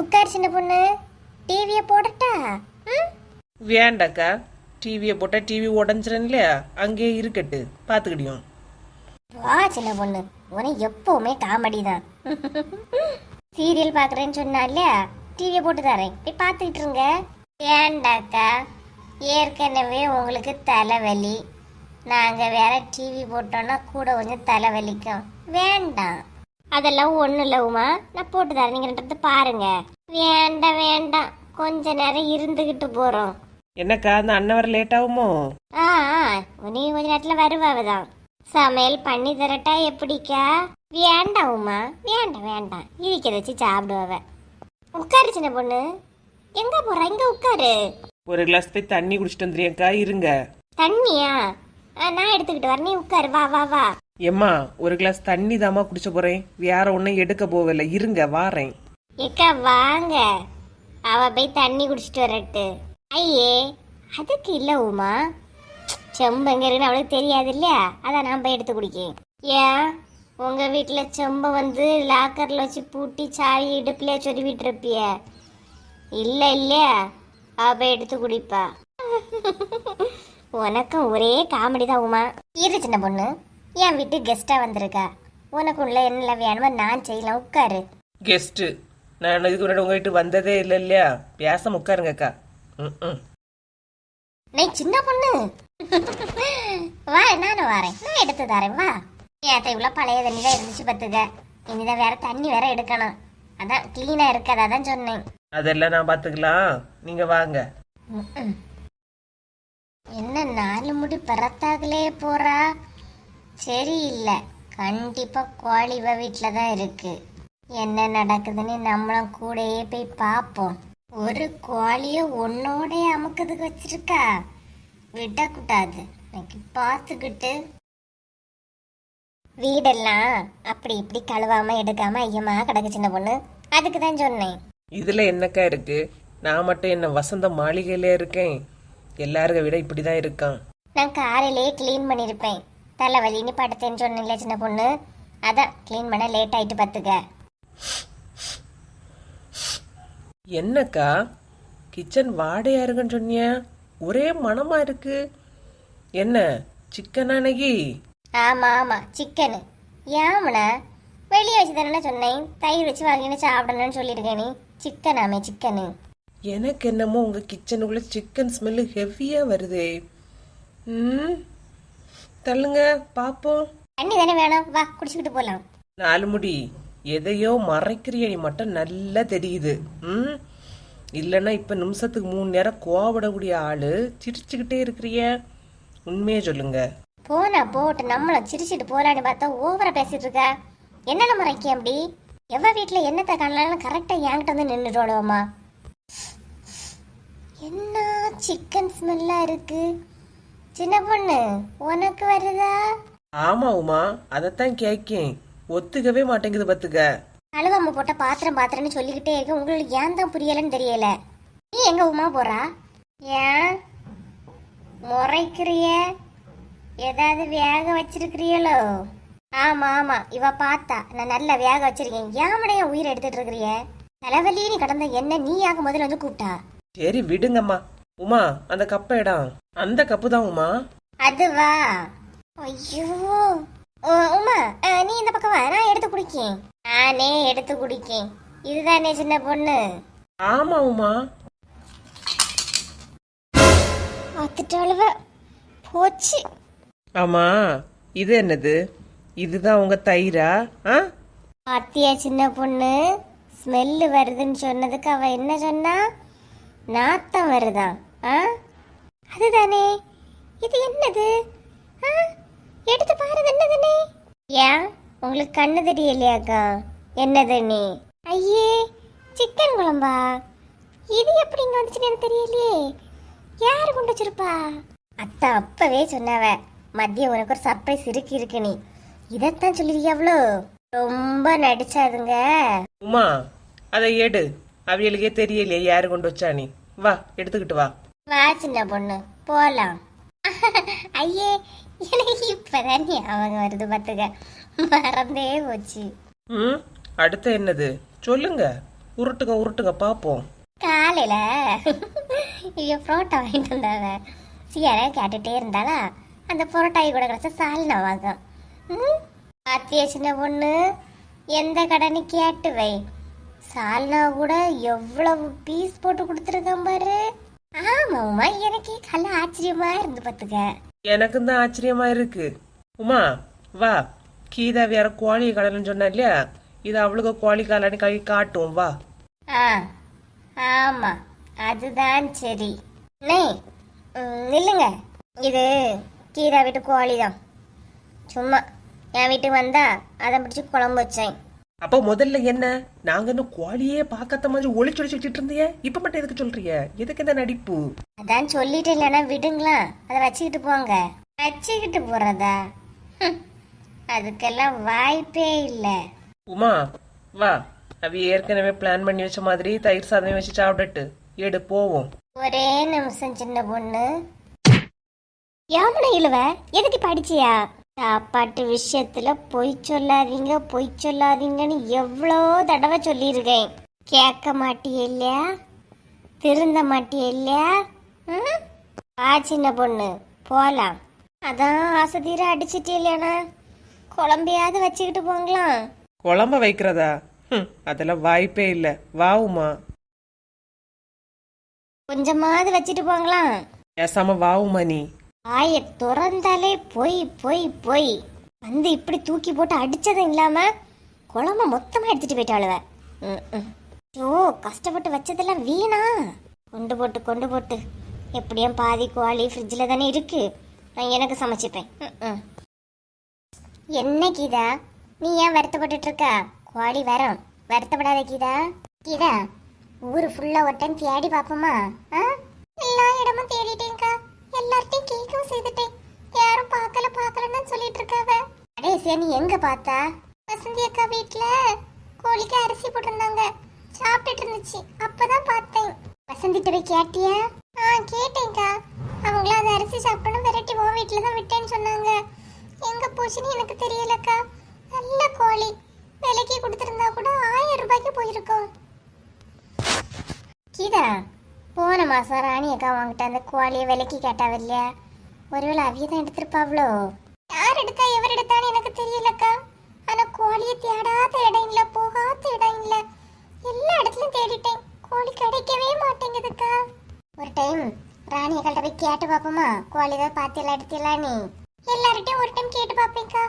உட்கார் சின்ன பொண்ணு. டிவியை போடட்டா? வேண்டாக்கா. டிவியை போட்டால் டிவி உடஞ்சிரும் இல்லையா? அங்கேயே இருக்கட்டு. பார்த்துக்கிடியும். வா சின்ன பொண்ணு. உனக்கு எப்பவுமே காமெடி தான். சீரியல் பார்க்குறேன்னு சொன்னா இல்லையா? டிவியை போட்டு தரேன். போய் பார்த்துக்கிட்டு இருங்க. ஏண்டாக்கா ஏற்கனவே உங்களுக்கு தலைவலி. நாங்கள் வேற டிவி போட்டோன்னா கூட கொஞ்சம் தலைவலிக்கும். வேண்டாம். அதெல்லாம் ஒன்றும் இல்லை உமா. நான் போட்டு தரேன். நீங்கள் பாருங்க. வேண்டாம் வேண்டாம். கொஞ்ச நேரம் இருந்துக்கிட்டு போகிறோம் என்னக்கா அந்த அண்ணன் வர லேட் ஆகுமோ? ஆ நீ கொஞ்ச நேரத்தில் வருவாவதான் சமையல் பண்ணி தரட்டா எப்படிக்கா? வேண்டாம் உமா. வேண்டாம் வேண்டாம். இருக்கிற வச்சு சாப்பிடுவாவ. உட்காரு சின்ன பொண்ணு. எங்க போற? இங்க உட்காரு. ஒரு கிளாஸ் போய் தண்ணி குடிச்சிட்டு வந்துறியக்கா இருங்க. தண்ணியா? நான் எடுத்துக்கிட்டு வரேன். நீ உட்காரு. வா வா வா. எம்மா ஒரு கிளாஸ் தண்ணி தாமா குடிச்ச போறேன். வேற ஒன்றும் எடுக்க போகல இருங்க வாரேன். ஏக்கா வாங்க. அவ போய் தண்ணி குடிச்சிட்டு வரட்டு. ஐயே அதுக்கு இல்ல உமா. செம்பு எங்க இருக்குன்னு அவளுக்கு தெரியாது இல்லையா? அதான் நான் போய் எடுத்து குடிக்கேன். ஏன்? உங்க வீட்டுல செம்பை வந்து லாக்கர்ல வச்சு பூட்டி சாவி இடுப்புல சொருவிட்டு இருப்பிய. இல்ல இல்லையா? அவ போய் எடுத்து குடிப்பா. உனக்கும் ஒரே காமெடி தான் உமா. இரு சின்ன பொண்ணு. என் வீட்டு கெஸ்டா வந்திருக்கா. உனக்கு உள்ள என்ன வேணுமோ நான் செய்யலாம். உட்காரு. கெஸ்ட்டு நான் இதுக்கு முன்னாடி உங்க வீட்டு வந்ததே இல்லை இல்லையா? பேச உட்காருங்கக்கா ம் நீ சின்ன பொண்ணு. வா நானும் வரேன். நான் எடுத்து தரேன். வா. ஏத்த இவ்வளோ பழைய தண்ணி தான் இருந்துச்சு பத்துக்க இனிதான் வேற தண்ணி வேற எடுக்கணும். அதான் கிளீனா இருக்காது அதான் சொன்னேன். அதெல்லாம் நான் பார்த்துக்கலாம். நீங்க வாங்க. ம்ம். என்ன நாலு முடி பறத்தாகலே போறா? சரியில்லை. கண்டிப்பா கோழி இவ வீட்டில் தான் இருக்கு. என்ன நடக்குதுன்னு நம்மளும் கூடயே போய் பார்ப்போம் ஒரு கோழிய உன்னோட அமுக்கிறதுக்கு வச்சிருக்கா? விடக்கூடாது. இன்னைக்கு பார்த்துக்கிட்டு வீடெல்லாம் அப்படி இப்படி கழுவாம எடுக்காம ஐயமா கிடக்கு சின்ன பொண்ணு. அதுக்கு தான் சொன்னேன். இதுல என்னக்கா இருக்கு? நான் மட்டும் என்ன வசந்த மாளிகையில இருக்கேன்? எல்லாருக்க விட இப்படிதான் இருக்கான். நான் காலையிலேயே க்ளீன் பண்ணியிருப்பேன் தலைவலின்னு படுத்தேன்னு சொன்னேன்ல சின்ன பொண்ணு. அதான் க்ளீன் பண்ண லேட் ஆயிட்டு பார்த்துக்க. என்னக்கா? கிச்சன் வாடையா இருக்குன்னு சொன்னிய? ஒரே மணமா இருக்கு. என்ன சிக்கன் அன்னைக்கு? ஆமா ஆமா சிக்கனு ஏமண்ணா வெளியே வச்சு தானே சொன்னேன். தயிர் வச்சு வாங்கின்னு சாப்பிடணும்னு சொல்லியிருக்கேன். நீ சிக்கனாமே சிக்கனு எனக்கு என்னமோ உங்க கிச்சனுக்குள்ள சிக்கன் ஸ்மெல்லு ஹெவியா வருதே. ம்? தள்ளுங்க பாப்போம். தண்ணி தானே வேணும்? வா குடிச்சுக்கிட்டு போகலாம் நாலு முடி எதையோ மறைக்கிறிய நீ மட்டும் நல்லா தெரியுது. ம்? இல்லைன்னா இப்ப நிமிஷத்துக்கு மூணு நேரம் கோவப்படக்கூடிய ஆளு சிரிச்சுக்கிட்டே இருக்கிறிய. உண்மையே சொல்லுங்க. போனா போட்டு நம்மளும் சிரிச்சிட்டு போலான்னு பார்த்தா ஓவரா பேசிட்டு இருக்க? என்னென்ன முறைக்கு அப்படி? எவ வீட்டில் என்னத்தை காணலாம் கரெக்டாக என்கிட்ட வந்து நின்றுடுவோமா என்ன சிக்கன் ஸ்மெல்லா இருக்கு? சின்ன பொண்ணு உனக்கு வருதா? ஆமா உமா அதைத்தான் கேக்கேன். ஒத்துக்கவே மாட்டேங்குது பத்துக்க. அழுவாம போட்ட பாத்திரம் பாத்திரம்னு சொல்லிக்கிட்டே இருக்க. உங்களுக்கு ஏன் தான் புரியலன்னு தெரியல. நீ எங்க உமா போறா? ஏன்? முறைக்கிறிய? ஏதாவது வேக வச்சிருக்கிறியளோ ஆமா ஆமா. இவ பார்த்தா. நான் நல்லா வேக வச்சிருக்கேன். ஏமடைய உயிரை எடுத்துட்டு இருக்கிறிய? தலைவலி நீ கடந்த என்ன நீ ஆக முதல்ல வந்து கூப்பிட்டா? சரி விடுங்கம்மா. உமா அந்த கப்பை இடம் அந்த கப்பு தான் உமா. அதுவா? ஐயோ. ஓ, உமா அஹ், நீ இந்த பக்கம் வா. நான் எடுத்து குடிக்கேன். நானே எடுத்து குடிக்கேன். இதுதானே சின்ன பொண்ணு? ஆமா உமா. பார்த்துட்டாளுவ. போச்சு. ஆமா இது என்னது? இதுதான் உங்க தயிரா? ஆ? பாத்தியா சின்ன பொண்ணு? ஸ்மெல்லு வருதுன்னு சொன்னதுக்கு அவ என்ன சொன்னா? நாத்தம் வருதான் ஆ? அதுதானே. இது என்னது? ஆ? எடுத்து பாருங்க என்னதுனே? ஏன்? உங்களுக்கு கண்ணு தெரியலையாக்கா என்னதுனே ஐயே சிக்கன் குழம்பா? இது எப்படி இங்க வந்துச்சுன்னு எனக்கு தெரியலையே. யாரு கொண்டு வச்சிருப்பா? அத்தா அப்பவே சொன்னாவ. மதியம் உனக்கு ஒரு சர்ப்ரைஸ் இருக்கு இருக்கு நீ. இதைத்தான் அவ்வளோ? ரொம்ப நடிச்சாதுங்க. உமா அதை எடு. அவியலுக்கே தெரியலையே யாரு கொண்டு வச்சா நீ? வா எடுத்துக்கிட்டு வா. வா சின்ன பொண்ணு. போலாம். ஐயே எனக்கு இப்பதான் ஞாபகம் வருது பாத்துக்க. மறந்தே போச்சு. ம் அடுத்து என்னது? சொல்லுங்க. உருட்டுங்க உருட்டுங்க பார்ப்போம் காலையில இவ புரோட்டா வாங்கிட்டு வந்தாங்க. சியாரா கேட்டுட்டே இருந்தாளா? அந்த புரோட்டாய் கூட கிடைச்ச சால்னா வாங்கும் ம்? பாத்தியா சின்ன பொண்ணு? எந்த கடைன்னு கேட்டு வை. சால்னா கூட எவ்வளவு பீஸ் போட்டு கொடுத்துருக்கான் பாரு. ஆமாம்மா எனக்கே கல்ல ஆச்சரியமா இருந்து பாத்துக்க. எனக்கு தான் ஆச்சரியமா இருக்கு. உமா வா. கீதா வேற கோழி கடலைன்னு சொன்னா இல்லையா? இது அவளுக்கு கோழி காலான்னு கை காட்டும் வா. ஆ ஆமா அதுதான் சரி. நே நில்லுங்க. இது கீரா வீட்டு கோழி தான் சும்மா என் வீட்டுக்கு வந்தா அதை பிடிச்சி குழம்பு வச்சேன். அப்போ முதல்ல என்ன? நாங்க இன்னும் கோழியே பார்க்காத மாதிரி ஒளிச்சு ஒளிச்சு வச்சுட்டு இருந்தியே? இப்ப மட்டும் எதுக்கு சொல்றீங்க? எதுக்கு இந்த நடிப்பு? அதான் சொல்லிட்டு இல்லைன்னா விடுங்களா. அதை வச்சுக்கிட்டு போங்க. வச்சுக்கிட்டு போறதா? அதுக்கெல்லாம் வாய்ப்பே இல்லை. உமா வா. அவ ஏற்கனவே பிளான் பண்ணி வச்ச மாதிரி தயிர் சாதமே வச்சு சாப்பிடட்டு எடு போவோம். ஒரே நிமிஷம் சின்ன பொண்ணு. யாமனை இழுவ? எதுக்கு படிச்சியா சாப்பாட்டு விஷயத்துல பொய் சொல்லாதீங்க பொய் சொல்லாதீங்கன்னு எவ்வளோ தடவை சொல்லியிருக்கேன். கேட்க மாட்டியே இல்லையா? திருந்த மாட்டியே இல்லையா? ம்? வா சின்ன பொண்ணு போலாம். அதான் ஆசை தீர அடிச்சிட்டே இல்லையாண்ணா குழம்பையாவது வச்சுக்கிட்டு போங்களாம். குழம்ப வைக்கிறதா? ஹம், அதெல்லாம் வாய்ப்பே இல்ல. வா உமா. கொஞ்சமாவது வச்சுட்டு போங்களாம். பேசாம வா உமா நீ. ஆய திறந்தாலே பொய் பொய் பொய். வந்து இப்படி தூக்கி போட்டு அடிச்சதும் இல்லாம குழம்ப மொத்தமா எடுத்துட்டு போயிட்டாளுவ ம், ம். கஷ்டப்பட்டு வச்சதெல்லாம் வீணா. கொண்டு போட்டு கொண்டு போட்டு. எப்படியும் பாதி கோழி ஃப்ரிட்ஜில் தானே இருக்கு. நான் எனக்கு சமைச்சிப்பேன். ம், ம். என்ன கீதா? நீ ஏன் வருத்தப்பட்டுட்டு இருக்க குவாலி வரும். வருத்தப்படாத கீதா. கீதா ஊர் ஃபுல்லாக ஒரு டைம் தேடி பார்ப்போமா? ஆ? எல்லா இடமும் தேடிட்டு எல்லார்ட்டையும் கேட்கவும் செய்துட்டேன். யாரும் பார்க்கல பார்க்கலன்னு சொல்லிட்டு இருக்காவ. அடே நீ எங்க பார்த்தா? வசந்தி அக்கா வீட்டுல கோழிக்கு அரிசி போட்டிருந்தாங்க. சாப்பிட்டுட்டு இருந்துச்சு. அப்பதான் பார்த்தேன். வசந்திட்ட போய் கேட்டியா? ஆ கேட்டேன்க்கா. அவங்கள அந்த அரிசி சாப்பிடணும் விரட்டி உன் வீட்டில் தான் விட்டேன்னு சொன்னாங்க. எங்க போச்சுன்னு எனக்கு தெரியலக்கா. நல்ல கோழி. விலைக்கு கொடுத்துருந்தா கூட ஆயிரம் ரூபாய்க்கு போயிருக்கோம். கீதா போன மாசம் ராணி அக்கா வாங்கிட்ட அந்த கோழியை விலைக்கு கேட்டாவ இல்லையா ஒருவேளை அவிய தான் எடுத்திருப்பாவளோ? யார் எடுத்தா எவர் எடுத்தான்னு எனக்கு தெரியலக்கா. ஆனா கோழியை தேடாத இடம் இல்ல போகாத இடம் இல்ல எல்லா இடத்துலயும் தேடிட்டேன். கோழி கிடைக்கவே மாட்டேங்குதுக்கா. ஒரு டைம் ராணி அக்கள்கிட்ட போய் கேட்டு பாப்போமா கோழி ஏதாவது எல்லாம் எடுத்தியலா நீ? எல்லார்ட்டையும் ஒரு டைம் கேட்டு பாப்பேன்க்கா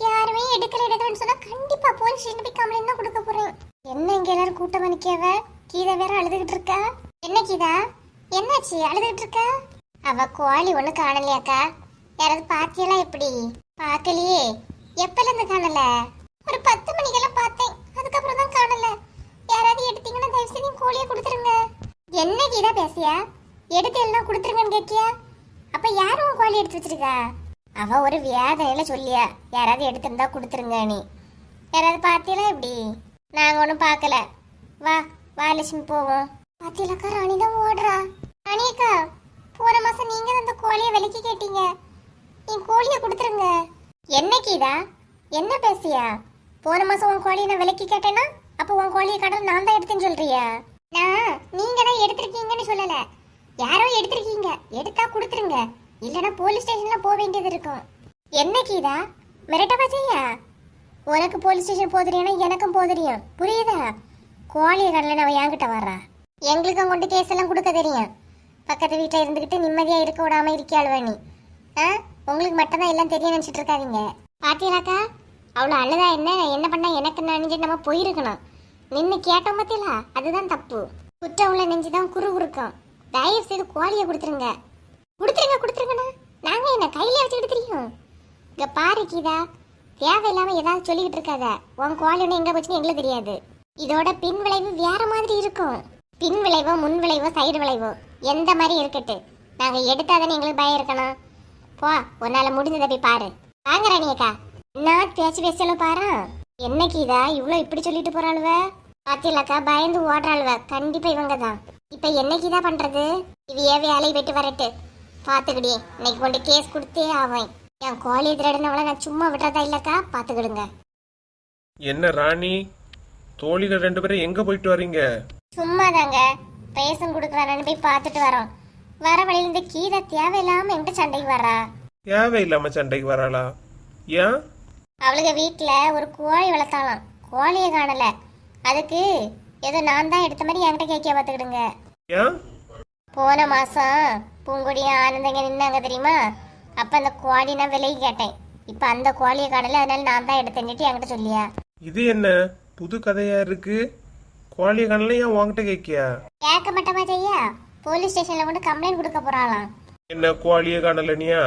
யாருமே எடுக்கல எடுக்கலன்னு சொன்னா கண்டிப்பா போலீஸ் ஸ்டேஷன் போய் கம்ப்ளைண்ட் தான் கொடுக்க போறேன். என்ன இங்க எல்லாரும் கூட்டம் நிக்கவ கீழே வேற அழுதுகிட்டு இருக்கா? என்ன என்னாச்சு? அழுதுகிட்டு இருக்க அவ கோழி ஒண்ணு காணலையாக்கா யாராவது பாத்தியெல்லாம் எப்படி? பார்க்கலையே. எப்பல இருந்து காணல? ஒரு பத்து மணிக்கெல்லாம் பார்த்தேன். அதுக்கப்புறம் தான் காணல. யாராவது எடுத்தீங்கன்னா தயவு செய்து கோழியை கொடுத்துருங்க. என்ன பேசியா எடுத்து எல்லாம் கொடுத்துருங்கன்னு கேட்டியா? அப்ப யாரும் உன் கோழி எடுத்து வச்சிருக்கா? அவ ஒரு வியாதையில சொல்லியா யாராவது எடுத்திருந்தா கொடுத்துருங்க நீ யாராவது பார்த்தியெல்லாம் எப்படி? நாங்க ஒன்றும் பார்க்கல. வா வா லட்சுமி போவோம். பாத்தீங்களாக்கா ராணி தான் ஓடுறா. ராணியக்கா போன மாசம் நீங்க தான் அந்த கோழியை விலைக்கு கேட்டீங்க. என் கோழியை கொடுத்துருங்க. என்னைக்குதா என்ன பேசியா? போன மாசம் உன் கோழியை நான் விலைக்கு கேட்டேன்னா அப்போ உன் கோழியை கடல் நான் தான் எடுத்தேன்னு சொல்றியா? நான் நீங்க தான் எடுத்திருக்கீங்கன்னு சொல்லல. யாரோ எடுத்திருக்கீங்க. எடுத்தா கொடுத்துருங்க. இல்லைன்னா போலீஸ் ஸ்டேஷன்ல போக வேண்டியது இருக்கும். என்னைக்குதா மிரட்ட மிரட்டவா செய்யா? உனக்கு போலீஸ் ஸ்டேஷன் போதுறியானா எனக்கும் போதுறியும் புரியுதா? கோழிய கடலை அவன் என்கிட்ட வர்றா. எங்களுக்கும் கொண்டு கேஸ் எல்லாம் கொடுக்க தெரியும். பக்கத்து வீட்டில் இருந்துக்கிட்டு நிம்மதியாக இருக்க விடாம இருக்கியாளுவ நீ? ஆ? உங்களுக்கு மட்டும்தான் எல்லாம் தெரியும் நினைச்சிட்டு இருக்காதீங்க. பாத்தீங்களாக்கா அவ்வளோ அழுதா என்ன? என்ன பண்ணா எனக்கு நினைஞ்சு நம்ம போயிருக்கணும்? நின்று கேட்டோம் பார்த்தீங்களா அதுதான் தப்பு. குற்றம் உள்ள நெஞ்சு தான் குறு குறுக்கும். தயவு செய்து கோழியை கொடுத்துருங்க. கொடுத்துருங்க கொடுத்துருங்கண்ணா. நாங்கள் என்ன கையில வச்சுக்கிட்டு தெரியும்? இங்கே பாரு கீதா தேவையில்லாமல் ஏதாவது சொல்லிக்கிட்டு இருக்காத. உன் கோழி ஒன்று எங்கே போச்சுன்னு எங்களுக்கு தெரியாது. இதோட பின் விளைவு வேற மாதிரி இருக்கும். பின் விளைவோ முன் விளைவோ சைடு விளைவோ எந்த மாதிரி இருக்கட்டு நாங்க எடுத்தாதானே எங்களுக்கு பயம் இருக்கணும். போ உன்னால முடிஞ்சதை போய் பாரு. வாங்க ராணியக்கா என்ன பேச்சு பேசலும் பாரு. என்னைக்கு இதா இவ்வளோ இப்படி சொல்லிட்டு போறாளுவ? பாத்தியலாக்கா பயந்து ஓடுறாளுவ. கண்டிப்பா இவங்க தான் இப்ப என்னைக்கு தான் பண்ணுறது இவைய வேலையை போயிட்டு வரட்டு. பாத்துக்கிடி இன்னைக்கு கொண்டு கேஸ் கொடுத்தே ஆவேன். என் கோழி திருடினவளை நான் சும்மா விடுறதா இல்லக்கா பாத்துக்கிடுங்க. என்ன ராணி? தோழிகள் ரெண்டு பேரும் எங்க போயிட்டு வர்றீங்க சும்மா தாங்க ரேஷன் கொடுக்குறானு போய் பார்த்துட்டு வரோம். வர வழியில இந்த கீதை தேவையில்லாம என்கிட்ட சண்டைக்கு வரா தேவையில்லாம சண்டைக்கு வராளா ஏன்? அவளுக வீட்டுல ஒரு கோழி வளர்த்தாலாம் கோழியை காணல. அதுக்கு ஏதோ நான் தான் எடுத்த மாதிரி என்கிட்ட கேட்க பார்த்துக்கிடுங்க. ஏன்? போன மாசம் பூங்கொடியும் ஆனந்தங்க நின்னாங்க தெரியுமா? அப்ப அந்த கோழி நான் விலைக்கு கேட்டேன். இப்ப அந்த கோழியை காணல அதனால நான் தான் எடுத்தேன்னுட்டு என்கிட்ட சொல்லியா? இது என்ன? புது கதையா இருக்கு? கோழிய கண்ணில் ஏன் உன்கிட்ட கேட்கியா? கேட்க மாட்டோமா செய்யா? போலீஸ் ஸ்டேஷன்ல கொண்டு கம்ப்ளைண்ட் கொடுக்க போறாளாம். என்ன கோழிய காணலனியா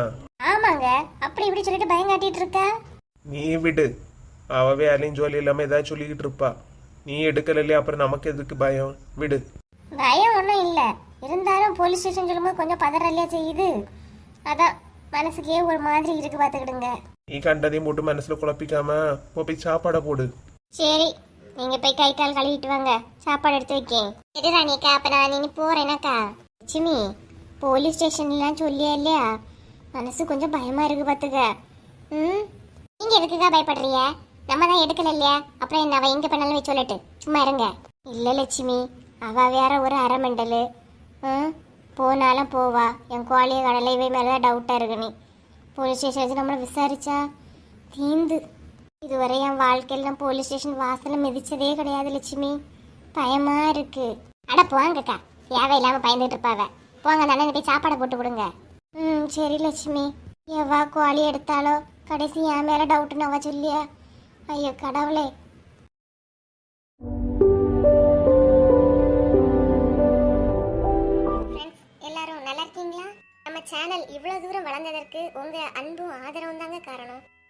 ஆமாங்க. அப்படி இப்படி சொல்லிட்டு பயம் காட்டிட்டு இருக்க? நீ விடு. அவ வேலையும் ஜோலி இல்லாம ஏதாவது சொல்லிக்கிட்டு இருப்பா. நீ எடுக்கல இல்லையா அப்புறம் நமக்கு எதுக்கு பயம்? விடு. பயம் ஒன்றும் இல்லை. இருந்தாலும் போலீஸ் ஸ்டேஷன் சொல்லும்போது கொஞ்சம் பதறலையா செய்யுது? அதான் மனசுக்கே ஒரு மாதிரி இருக்கு பார்த்துக்கிடுங்க. நீ கண்டதையும் போட்டு மனசுல குழப்பிக்காம போய் சாப்பாடை போடு. சரி. நீங்க போய் கை கால் கழுவிட்டு வாங்க. சாப்பாடு எடுத்து வைக்கேன். சரி ராணிக்கா அப்ப நான் இனி போறேனாக்கா. லட்சுமி போலீஸ் ஸ்டேஷன்லாம் சொல்லியா இல்லையா? மனசு கொஞ்சம் பயமா இருக்கு பாத்துக்க. ம்? நீங்க எதுக்குக்கா பயப்படுறீங்க? நம்ம தான் எடுக்கல இல்லையா? அப்புறம் என்ன அவ எங்க பண்ணாலும் வச்சு சொல்லட்டு. சும்மா இருங்க. இல்ல லட்சுமி அவ வேற ஒரு அரை மண்டலு ம்? போனாலும் போவா. என் கோழிய கடலை இவை மேலதான் தான் இருக்கு நீ. போலீஸ் ஸ்டேஷன் வச்சு நம்மளை விசாரிச்சா தீந்து. இதுவரை என் வாழ்க்கையில் நான் போலீஸ் ஸ்டேஷன் வாசலில் மிதிச்சதே கிடையாது லட்சுமி. பயமா இருக்கு. அட போங்கக்கா. தேவையில்லாம பயந்துட்டு இருப்பாவ. போங்க அந்த போய் சாப்பாடை போட்டு விடுங்க ம் சரி லட்சுமி. எவ்வா கோழி எடுத்தாலோ கடைசி என் மேல டவுட்னு அவ சொல்லியா? ஐயோ கடவுளே. எல்லாரும் நல்லா இருக்கீங்களா? நம்ம சேனல் இவ்வளவு தூரம் வளர்ந்ததற்கு உங்க அன்பும் ஆதரவும் தாங்க காரணம்.